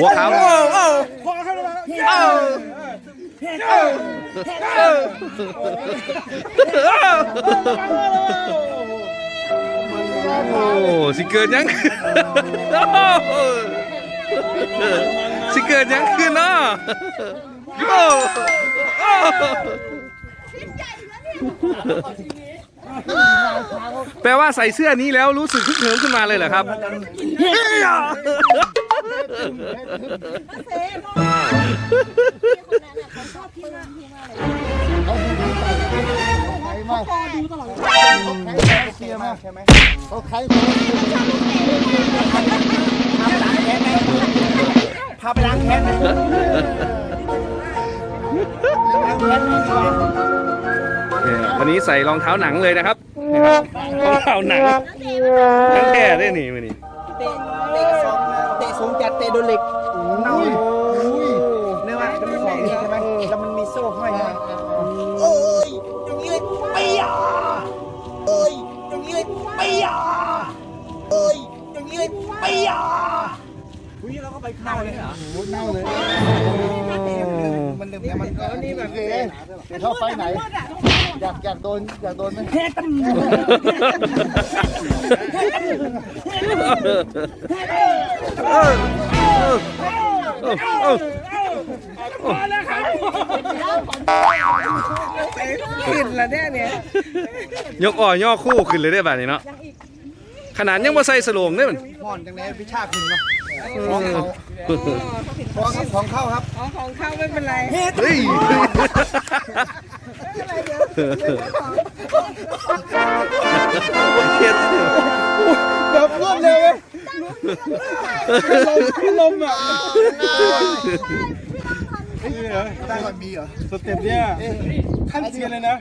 หัวขาวโอ้โอ้โอ้โอ้สิเกิดยังสิเกิดยังขึ้นเนาะโอ้โอ้แปลว่าใส่เสื้อนี้แล้วรู้สึกคึกเหิมขึ้นมาเลยเหรอครับ ใครมากเขาดูตลอดเขาใครเชียมากใช่ไหมเขาใครมาพาไปล้างแค้นไหมพาไปล้างแค้นไหมล้างแค้นไหมเนี่ยวันนี้ใส่รองเท้าหนังเลยนะครับรองเท้าหนังทั้งแท้ได้หนีมานี่ เตะโดนเหล็กอุ้ยอุ้ยเนื้อว่ามันมีของนี่ใช่ไหมแล้วมันมีโซ่ห้อยมาเอ้ยอย่างนี้เลยไปอะเอ้ยอย่างนี้เลยไปอะเอ้ยอย่างนี้เลยไปอะอุ้ยเราก็ไปเข้าเลยเหรอโอ้เน่าเลยมันเดือดมันแล้วนี่แบบโอเคเดี๋ยวเข้าไฟไหน อยากอยากโดนอยากโดนไหมขึ้นแพอแล้วครับขึ้นี่ยเนี่ยยกอ่อย่อคู่ขึ้นเลยได้แบบนี้เนาะขนาดยังมาใส่สโลงได้มันห่อนจังเลยพิชาขึ้นเนาะของเขาของของเข้าครับอ๋อของเข้าไม่เป็นไรเฮ้ยเฮ็ด ลมขึ้นลมอะนี่เหรอได้ก่อนมีเหรอสเต็ปเนี่ยขั้นเซียนเลยนะ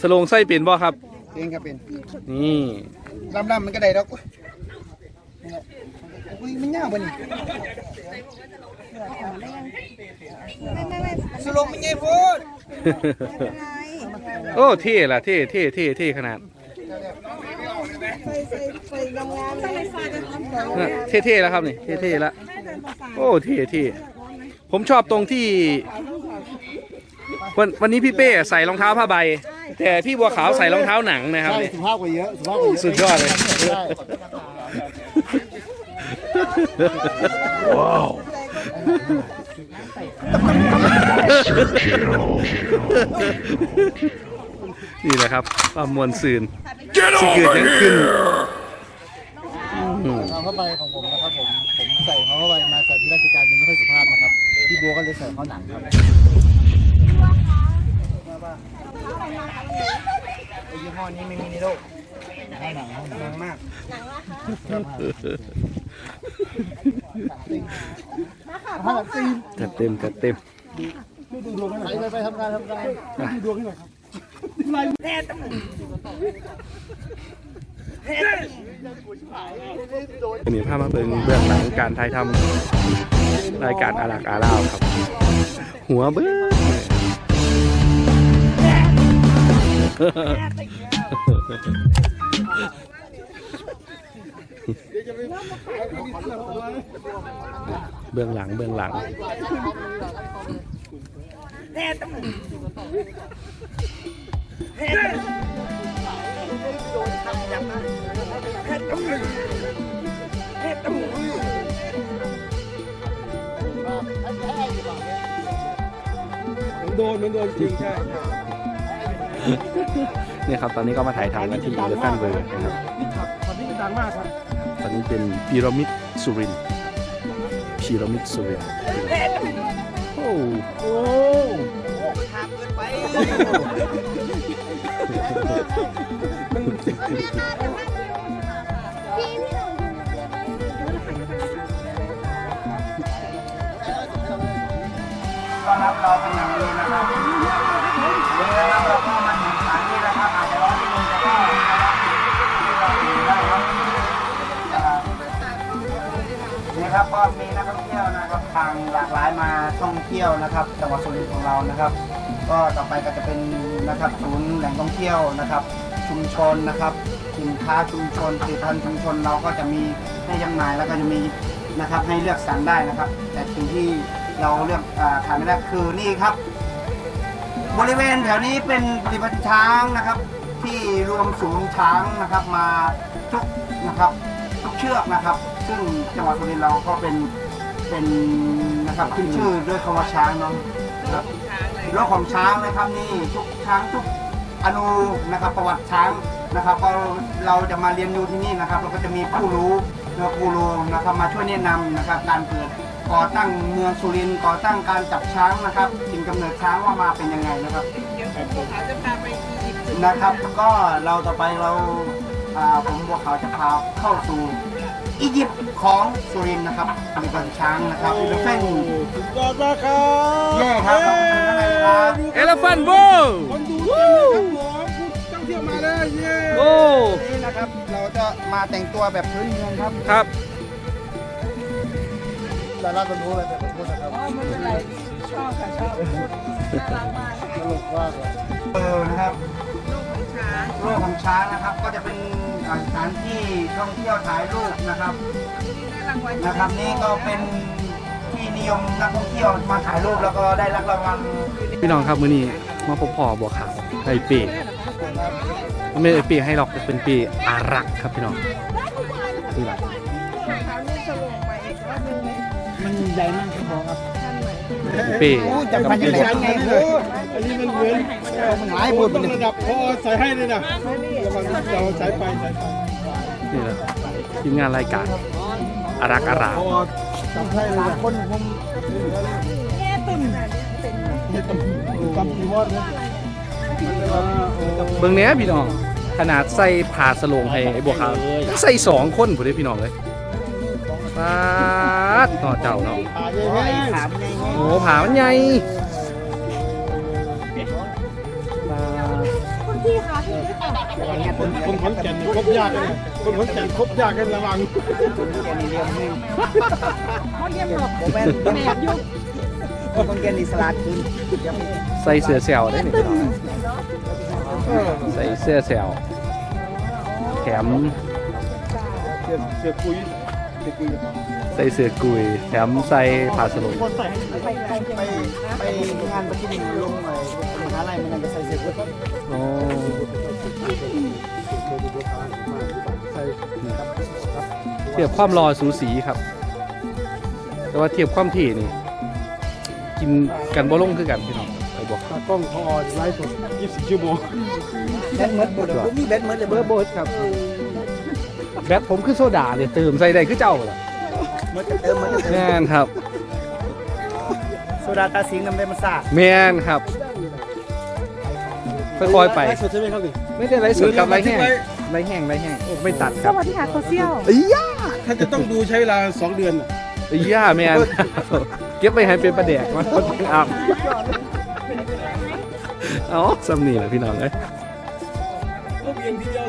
สโลงใส่เป็นบ่ครับ เองครับเป็น นี่ลำลำมันก็ได้ดอกอุ้ยมันยากกว่านี่สลงมันไงพูดโอ้เท่ละเท่เท่เท่เท่ขนาด น่ะเท่เท่แล้วครับนี่เท่เท่แล้วโอ้เท่เท่ผมชอบตรงที่ วันวันนี้พี่เป้ใส่รองเท้าผ้าใบ แต่พี่บัวขาวใส่รองเท้าหนังนะครับใช่เนี่ย สุภาพกว่าเยอะสุภาพกว่าเยอะสุดยอดเลย ใช่นี่แหละครับความมวลซืน สิเกิดยังขึ้นอืมเอาเข้าไปของผมนะครับผม ผมใส่เขาเข้าไปมาใส่ที่ราชการเป็นไม่ค่อยสุภาพนะครับ พี่บัวก็เลยใส่เขาหนังครับไอ้ยี่ห้อนี้ไม่มีในโลกหนังหนังหนังมากห้าตีนจัดเต็มจัดเต็มไปไปไปทำงานทำงานดูดวงให้หน่อยครับ มีภาพมาเบิ่งเบื้องหลังการถ่ายทำรายการอารักอาล่าวครับ หัวเบื้องเบื้องหลังเบื้องหลัง โดนมันโดนจริงใช่เนี่ยครับตอนนี้ก็มาถ่ายทำกันที่ Elephant World นะครับนี่ขับขับนี่ดังมากครับตอนนี้เป็นพีระมิดสุรินพีระมิดสุรินทร์โอ้โอ้ทำเกินไป ต้อนรับเราเป็นอย่างดีนะครับวันนี้นะครับเราก็มาถึงสถานที่นะครับอาจจะร้อนนิดนึงแต่ก็นะครับเราอยู่ได้ครับนี่ครับก็มีนักท่องเที่ยวนะครับทางหลากหลายมาท่องเที่ยวนะครับจังหวัดสุรินทร์ของเรานะครับ ก็ต่อไปก็จะเป็นนะครับศูนย์แหล่งท่องเที่ยวนะครับ ชุมชนนะครับสินค้าชุมชนผลิตภัณฑ์ชุมชนเราก็จะมีให้จำหน่ายแล้วก็จะมีนะครับให้เลือกสรรได้นะครับ แต่สิ่งที่เราเลือกอาขาดไม่ได้คือนี่ครับ บริเวณแถวนี้เป็นปฏิบัติช้างนะครับ ที่รวมศูนย์ช้างนะครับมาทุกนะครับทุกเชือกนะครับ ซึ่งจังหวัดสุรินทร์เราก็เป็นเป็นนะครับขึ้นชื่อด้วยคำว่าช้างเนาะ ครับโลกของช้างนะครับนี่ทุกช้างทุกอนูนะครับประวัติช้างนะครับพอเราจะมาเรียนรู้ที่นี่นะครับเราก็จะมีผู้รู้นะผู้รู้นะครับมาช่วยแนะนำนะครับการเกิดก่อตั้งเมืองสุรินทร์ก่อตั้งการจับช้างนะครับถิ่นกำเนิดช้างว่ามาเป็นยังไงนะครับนะครับ ก็เราต่อไปเราอ่าผมบัวขาวจะพาเข้าสู่ อียิปต์ของสุรินทร์นะครับมีปันช้างนะครับเป็นเส้น สุดยอดมากครับแย่ครับขอบคุณมากเลยครับ เอลฟันโบ คนดูเต็มเลยครับผมผู้ท่องเที่ยวมาเลยเย้โอ้ นี่นะครับ เราจะมาแต่งตัวแบบพื้นเมืองครับครับ ดาราคนรู้อะไรแบบผมพูดนะครับอ๋อไม่เป็นไรชอบค่ะชอบน่ารักมากตลกมากเลยเออนะครับ ลูกของช้างโลกของช้างนะครับ ก็จะเป็นอ่า สถานที่ท่องเที่ยวถ่ายรูปนะครับได้รางวัลนะครับนี่ก็เป็นที่นิยมนักท่องเที่ยวมาถ่ายรูปแล้วก็ได้รับรางวัลพี่น้องครับมื้อนี้มาพบพ่อบัวขาวไอปีมันไม่ไอปีให้หรอกเป็นปีอารักษ์ครับพี่น้องนี่แหละเขานี่สลงไปอีกรอบนึงมันใหญ่มากครับผมครับท่านไหน ปีจังหวัดยังไงโอ้อันนี้มันเหมือนมันหายหมดต้องระดับพอใส่ให้เลยนะระวังเราใส่ไปใส่ไปนี่แหละทีมงานรายการอารักอารามพอทำให้เลยคนผมแง่ตุ่นน่ะเป็นไหมกำปีวอดนะเบื้องเนี้ยพี่น้องขนาดใส่ผ่าสโลงให้ไอ้บัวขาวใส่สองคนผู้ใดพี่น้องเลย ปาดต่อเจ้าเนาะขาใหญ่แห้งถามไงโอ้ผ่ามันใหญ่ปาดคุณพี่คะพี่ได้ฝากคนคนขอนแก่นนี่ครบยากเลยคนขอนแก่นครบยากกันระวังเขาเยี่ยมหรอกโมแมนแม่ยุคคนแกนอิสลาดคืนใส่เสื้อแซวได้นี่พี่น้องใส่เสื้อแซวแถมเสือเสือคุยเสือคุย ใส่เสื้อกุยแถมใส่ผ่าสโลงคนใส่ให้ไปไปไปงานประชุมลงไอ้มหาลัยมันจะใส่เสื้อกุดโอ้เทียบความรอสูสีครับ แต่ว่าเทียบความถี่นี่ กินกันบ่ลงคือกันพี่น้องไปบอกตากล้องพอไลฟ์สด24ชั่วโมงแบทเมิดบ่เด้อผมมีแบทเมิดเลยเบอร์เบิร์ดครับ แบตผมคือโซดาเนี่ยเติมใส่ได้คือเจ้าล่ะมันจะเติมมันจะเติมแม่นครับโซดาตาสิงน้ำเดมันซ่าแม่นครับค่อยๆไปไลฟ์สดใช่ไหมครับนี่ไม่ได้ไรสดกับไรแห้งไรแห้งไรแห้งโอ้ไม่ตัดครับสวัสดีค่ะโซเชียลเอ้ยย่าถ้าจะต้องดูใช้เวลา 2 เดือนน่ะเอ้ยย่าแม่นเก็บไปให้เป็นประเดกมาคนอาบเอาสำนีแหละพี่น้องเอ้ยลูกเอียงทีเดียว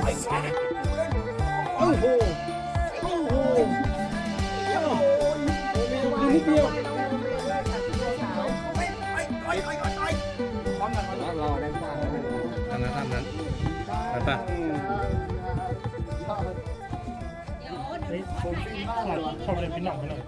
โอ้โหโอ้โหโอ้โหนิดเดียวทำนั้นทำนั้นไปป่ะชอบเลยพี่น้องไปหน่อย